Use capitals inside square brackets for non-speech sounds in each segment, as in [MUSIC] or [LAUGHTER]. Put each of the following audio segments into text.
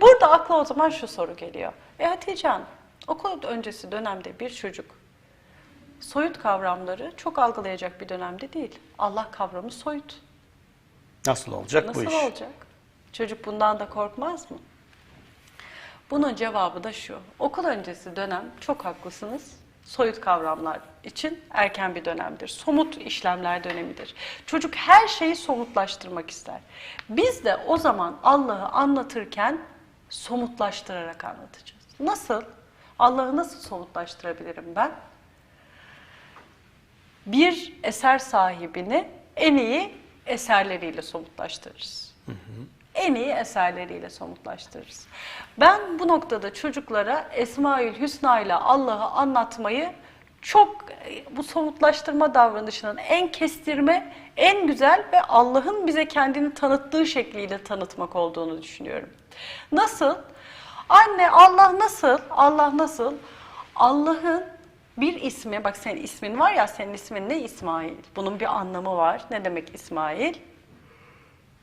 Burada akla o zaman şu soru geliyor. E Hatice Hanım, okul öncesi dönemde bir çocuk soyut kavramları çok algılayacak bir dönemde değil. Allah kavramı soyut. Nasıl olacak Nasıl bu iş? olacak? Çocuk bundan da korkmaz mı? Bunun cevabı da şu. Okul öncesi dönem çok haklısınız. Soyut kavramlar için erken bir dönemdir. Somut işlemler dönemidir. Çocuk her şeyi somutlaştırmak ister. Biz de o zaman Allah'ı anlatırken somutlaştırarak anlatacağız. Nasıl? Allah'ı nasıl somutlaştırabilirim ben? bir eser sahibini en iyi eserleriyle somutlaştırırız. En iyi eserleriyle somutlaştırırız. Ben bu noktada çocuklara Esmaül Hüsna ile Allah'ı anlatmayı çok bu somutlaştırma davranışının en kestirme, en güzel ve Allah'ın bize kendini tanıttığı şekliyle tanıtmak olduğunu düşünüyorum. Nasıl? Anne Allah nasıl? Allah nasıl? Allah'ın bir ismi, bak senin ismin var ya, senin ismin ne? İsmail. Bunun bir anlamı var. Ne demek İsmail?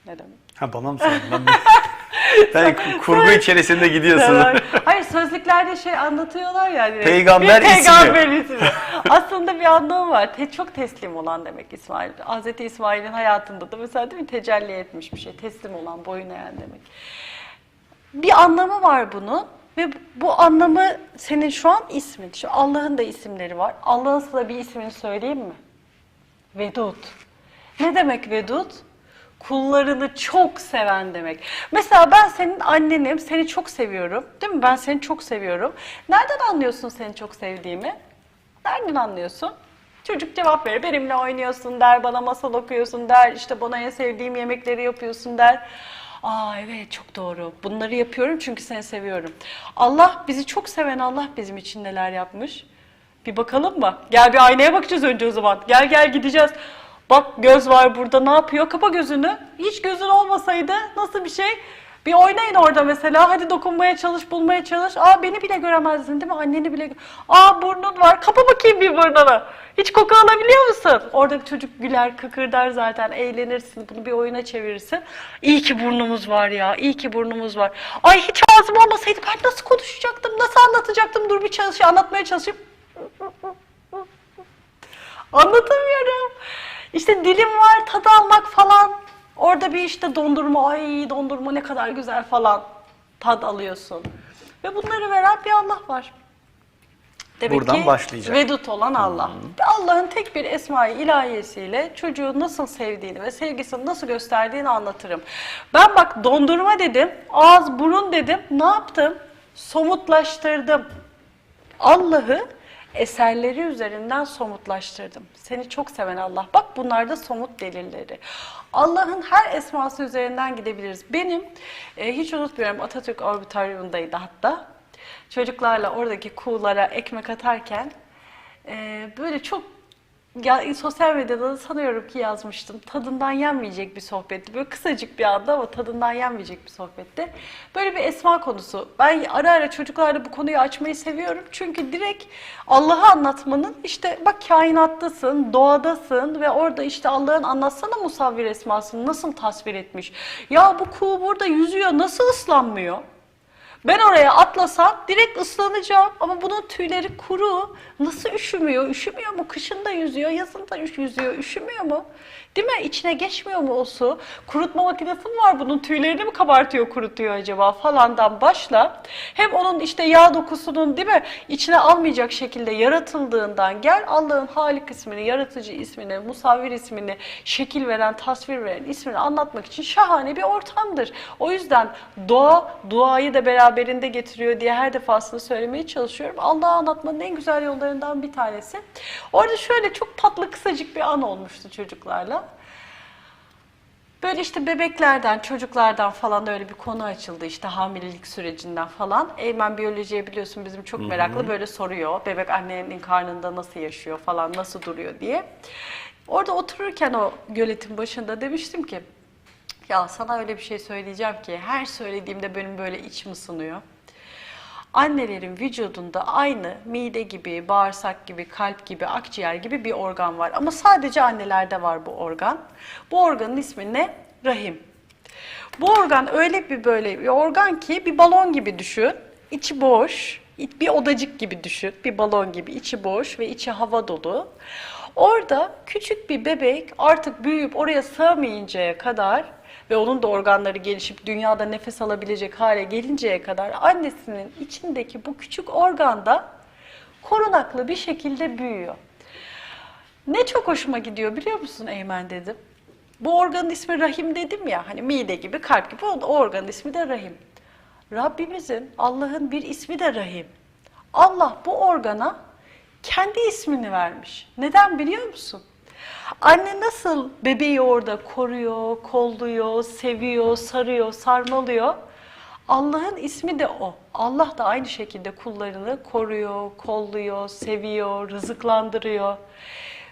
Ne demek? Ha bana mı sordun? Ben, [LAUGHS] ben ku- kurgu içerisinde gidiyorsun. Hayır sözlüklerde şey anlatıyorlar ya. direkt. Peygamber bir ismi. peygamber ismi. Aslında bir anlamı var. Te, çok teslim olan demek İsmail. Hazreti İsmail'in hayatında da mesela değil mi tecelli etmiş bir şey. Teslim olan, boyun eğen demek. Bir anlamı var bunun ve bu anlamı senin şu an ismin. Şu Allah'ın da isimleri var. Allah'ın sana bir ismini söyleyeyim mi? Vedud. Ne demek vedud? Kullarını çok seven demek. Mesela ben senin annenim, seni çok seviyorum. Değil mi? Ben seni çok seviyorum. Nereden anlıyorsun seni çok sevdiğimi? Nereden anlıyorsun? Çocuk cevap verir. Benimle oynuyorsun der, bana masal okuyorsun der, işte bana en sevdiğim yemekleri yapıyorsun der. Aa evet çok doğru. Bunları yapıyorum çünkü seni seviyorum. Allah bizi çok seven Allah bizim için neler yapmış. Bir bakalım mı? Gel bir aynaya bakacağız önce o zaman. Gel gel gideceğiz. Bak göz var burada ne yapıyor? Kapa gözünü. Hiç gözün olmasaydı nasıl bir şey? Bir oynayın orada mesela. Hadi dokunmaya çalış, bulmaya çalış. Aa beni bile göremezdin değil mi? Anneni bile. Aa burnun var. Kapa bakayım bir burnunu. Hiç koku alabiliyor musun? Orada bir çocuk güler, kıkırdar zaten. Eğlenirsin. Bunu bir oyuna çevirirsin. İyi ki burnumuz var ya. İyi ki burnumuz var. Ay hiç ağzım olmasaydı ben nasıl konuşacaktım? Nasıl anlatacaktım? Dur bir çalış, anlatmaya çalışayım. Anlatamıyorum. İşte dilim var, tadı almak falan. Orada bir işte dondurma, ay dondurma ne kadar güzel falan tad alıyorsun. Ve bunları veren bir Allah var. Demek Buradan ki başlayacak. Vedut olan Allah. Ve Allah'ın tek bir esma-i ilahiyesiyle çocuğu nasıl sevdiğini ve sevgisini nasıl gösterdiğini anlatırım. Ben bak dondurma dedim, ağız burun dedim. Ne yaptım? Somutlaştırdım. Allah'ı eserleri üzerinden somutlaştırdım. Seni çok seven Allah. Bak bunlar da somut delilleri. Allah'ın her esması üzerinden gidebiliriz. Benim e, hiç unutmuyorum Atatürk Orbitaryum'daydı hatta. Çocuklarla oradaki kuğulara ekmek atarken e, böyle çok ya, sosyal medyada da sanıyorum ki yazmıştım. Tadından yenmeyecek bir sohbetti. Böyle kısacık bir anda ama tadından yenmeyecek bir sohbetti. Böyle bir esma konusu. Ben ara ara çocuklarla bu konuyu açmayı seviyorum. Çünkü direkt Allah'ı anlatmanın işte bak kainattasın, doğadasın ve orada işte Allah'ın anlatsana musavvir esmasını nasıl tasvir etmiş. Ya bu kuğu burada yüzüyor nasıl ıslanmıyor? Ben oraya atlasam direkt ıslanacağım ama bunun tüyleri kuru. Nasıl üşümüyor? Üşümüyor mu? Kışında yüzüyor, yazında üş yüzüyor. Üşümüyor mu? Değil mi? İçine geçmiyor mu o su? Kurutma makinesi mi var bunun? Tüylerini mi kabartıyor, kurutuyor acaba falandan başla. Hem onun işte yağ dokusunun değil mi? içine almayacak şekilde yaratıldığından gel Allah'ın Halik ismini, yaratıcı ismini, musavvir ismini, şekil veren, tasvir veren ismini anlatmak için şahane bir ortamdır. O yüzden doğa, duayı da beraberinde getiriyor diye her defasında söylemeye çalışıyorum. Allah'ı anlatmanın en güzel yollarından bir tanesi. Orada şöyle çok tatlı kısacık bir an olmuştu çocuklarla. Böyle işte bebeklerden, çocuklardan falan öyle bir konu açıldı işte hamilelik sürecinden falan. Eymen biyolojiye biliyorsun bizim çok meraklı böyle soruyor. Bebek annenin karnında nasıl yaşıyor falan, nasıl duruyor diye. Orada otururken o göletin başında demiştim ki ya sana öyle bir şey söyleyeceğim ki her söylediğimde benim böyle içim ısınıyor. Annelerin vücudunda aynı mide gibi, bağırsak gibi, kalp gibi, akciğer gibi bir organ var. Ama sadece annelerde var bu organ. Bu organın ismi ne? Rahim. Bu organ öyle bir böyle bir organ ki bir balon gibi düşün. İçi boş, bir odacık gibi düşün. Bir balon gibi içi boş ve içi hava dolu. Orada küçük bir bebek artık büyüyüp oraya sığamayıncaya kadar ve onun da organları gelişip dünyada nefes alabilecek hale gelinceye kadar annesinin içindeki bu küçük organda korunaklı bir şekilde büyüyor. Ne çok hoşuma gidiyor biliyor musun Eymen dedim. Bu organın ismi rahim dedim ya hani mide gibi kalp gibi o organın ismi de rahim. Rabbimizin Allah'ın bir ismi de rahim. Allah bu organa kendi ismini vermiş. Neden biliyor musun? Anne nasıl bebeği orada koruyor, kolluyor, seviyor, sarıyor, sarmalıyor. Allah'ın ismi de o. Allah da aynı şekilde kullarını koruyor, kolluyor, seviyor, rızıklandırıyor.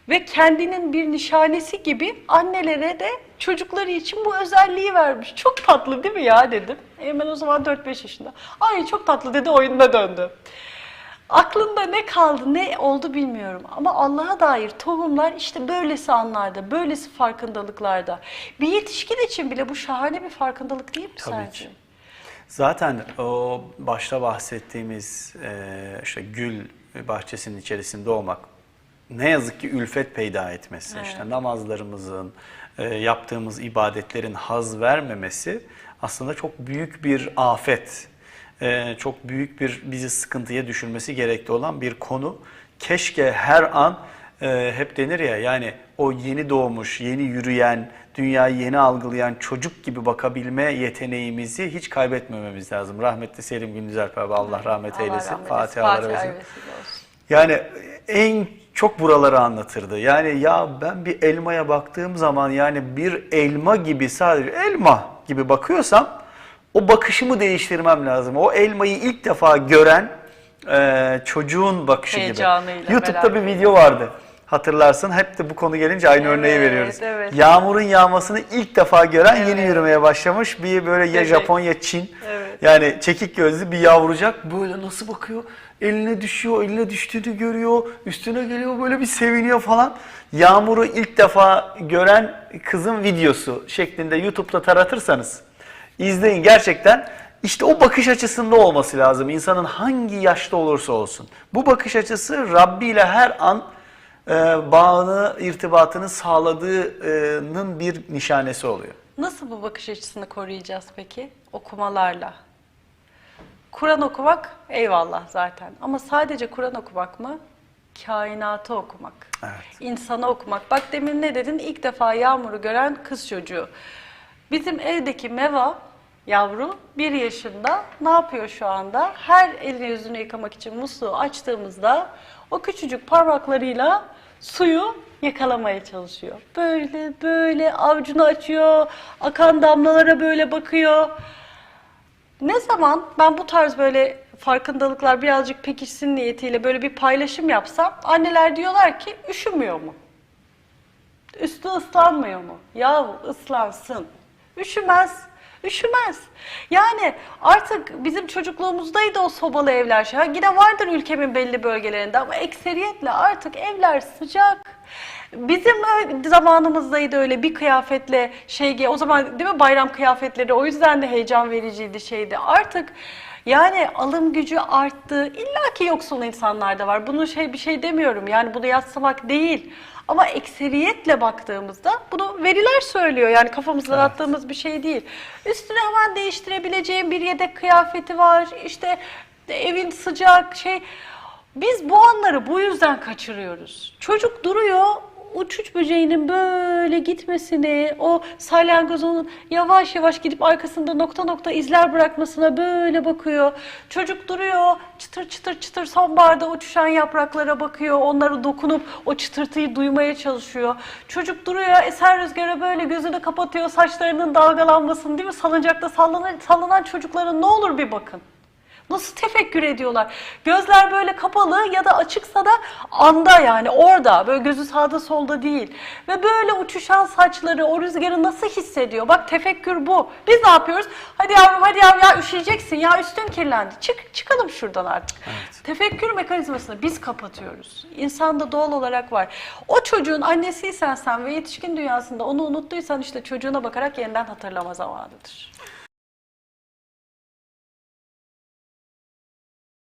Ve kendinin bir nişanesi gibi annelere de çocukları için bu özelliği vermiş. Çok tatlı değil mi ya dedim. Hemen o zaman 4-5 yaşında. Ay çok tatlı dedi oyununa döndü. Aklında ne kaldı, ne oldu bilmiyorum. Ama Allah'a dair tohumlar işte böylesi anlarda, böylesi farkındalıklarda. Bir yetişkin için bile bu şahane bir farkındalık değil mi Tabii sence? ki. Zaten o başta bahsettiğimiz e, işte gül bahçesinin içerisinde olmak ne yazık ki ülfet peyda etmesi, işte namazlarımızın, e, yaptığımız ibadetlerin haz vermemesi aslında çok büyük bir afet, e, çok büyük bir bizi sıkıntıya düşürmesi gerekli olan bir konu. Keşke her an e, hep denir ya yani o yeni doğmuş, yeni yürüyen, dünyayı yeni algılayan çocuk gibi bakabilme yeteneğimizi hiç kaybetmememiz lazım. Rahmetli Selim Gündüzalp abi Allah rahmet Allah eylesin. rahmet eylesin. Fatihalara Fatiha versin. vesile olsun. Yani en çok buraları anlatırdı. Yani ya ben bir elmaya baktığım zaman yani bir elma gibi sadece elma gibi bakıyorsam o bakışımı değiştirmem lazım. O elmayı ilk defa gören e, çocuğun bakışı Heyecanıyla gibi. YouTube'da bir video vardı. Hatırlarsın hep de bu konu gelince aynı Evet, örneği veriyoruz. evet. Yağmurun yağmasını ilk defa gören yeni Evet. yürümeye başlamış. Bir böyle ya Bebek. Japon ya Çin. Evet. Yani çekik gözlü bir yavrucak böyle nasıl bakıyor? Eline düşüyor, eline düştüğünü görüyor, üstüne geliyor böyle bir seviniyor falan. Yağmuru ilk defa gören kızın videosu şeklinde YouTube'da taratırsanız izleyin gerçekten. İşte o bakış açısında olması lazım insanın hangi yaşta olursa olsun. Bu bakış açısı Rabbi ile her an e, bağını, irtibatını sağladığının bir nişanesi oluyor. Nasıl bu bakış açısını koruyacağız peki? Okumalarla. Kur'an okumak eyvallah zaten. Ama sadece Kur'an okumak mı? Kainatı okumak. Evet. İnsanı okumak. Bak demin ne dedin? İlk defa yağmuru gören kız çocuğu. Bizim evdeki Meva yavru bir yaşında ne yapıyor şu anda? Her elini yüzünü yıkamak için musluğu açtığımızda o küçücük parmaklarıyla suyu yakalamaya çalışıyor. Böyle böyle avucunu açıyor, akan damlalara böyle bakıyor. Ne zaman ben bu tarz böyle farkındalıklar birazcık pekişsin niyetiyle böyle bir paylaşım yapsam anneler diyorlar ki üşümüyor mu? Üstü ıslanmıyor mu? Yahu ıslansın. Üşümez. Üşümez. Yani artık bizim çocukluğumuzdaydı o sobalı evler. Ha, yine vardır ülkemin belli bölgelerinde ama ekseriyetle artık evler sıcak. Bizim zamanımızdaydı öyle bir kıyafetle şey o zaman değil mi bayram kıyafetleri o yüzden de heyecan vericiydi şeydi. Artık yani alım gücü arttı. İlla ki yoksul insanlar da var. Bunu şey bir şey demiyorum. Yani bunu yatsımak değil. Ama ekseriyetle baktığımızda bunu veriler söylüyor. Yani kafamızdan attığımız bir şey değil. Üstüne hemen değiştirebileceğim bir yedek kıyafeti var. İşte evin sıcak şey. Biz bu anları bu yüzden kaçırıyoruz. Çocuk duruyor, uçuş böceğinin böyle gitmesini, o salyangozun yavaş yavaş gidip arkasında nokta nokta izler bırakmasına böyle bakıyor. Çocuk duruyor, çıtır çıtır çıtır sonbaharda uçuşan yapraklara bakıyor, onları dokunup o çıtırtıyı duymaya çalışıyor. Çocuk duruyor, eser rüzgara böyle gözünü kapatıyor, saçlarının dalgalanmasını değil mi? Salıncakta sallanan, sallanan çocuklara ne olur bir bakın. Nasıl tefekkür ediyorlar? Gözler böyle kapalı ya da açıksa da anda yani orada. Böyle gözü sağda solda değil. Ve böyle uçuşan saçları o rüzgarı nasıl hissediyor? Bak tefekkür bu. Biz ne yapıyoruz? Hadi yavrum hadi yavrum ya üşüyeceksin ya üstün kirlendi. Çık çıkalım şuradan artık. Tefekkür mekanizmasını biz kapatıyoruz. İnsanda doğal olarak var. O çocuğun annesiysen sen ve yetişkin dünyasında onu unuttuysan işte çocuğuna bakarak yeniden hatırlama zamanıdır.